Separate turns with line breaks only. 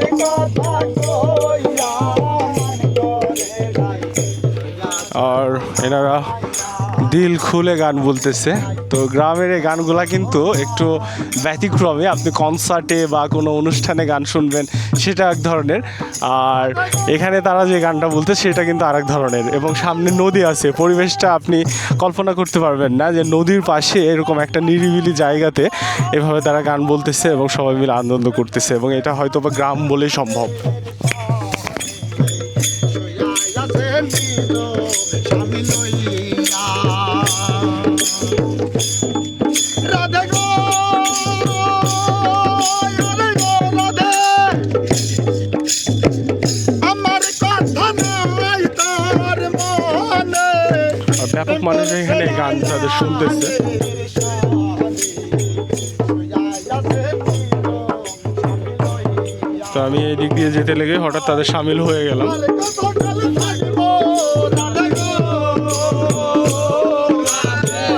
কথা কইয়া মন করে যাই আর এনারা দিল খুলে গান বলতেছে। তো গ্রামের এই গানগুলা কিন্তু একটু ব্যতিক্রমে। আপনি কনসার্টে বা কোনো অনুষ্ঠানে গান শুনবেন, সেটা এক ধরনের। আর এখানে তারা যে গানটা বলতে সেটা কিন্তু আরেক ধরনের। এবং সামনে নদী আছে। পরিবেশটা আপনি কল্পনা করতে পারবেন না যে নদীর পাশে এরকম একটা নিরিবিলি জায়গাতে এভাবে তারা গান বলতেছে এবং সবাই মিলে আনন্দ করতেছে। এবং এটা হয়তো বা গ্রাম বলেই সম্ভব।
রাধে গো
ব্যাপক মানুষ এখানে গান তাদের শুনতেছে। তো আমি এই দিক দিয়ে যেতে লেগে হঠাৎ তাদের সামিল হয়ে গেলাম।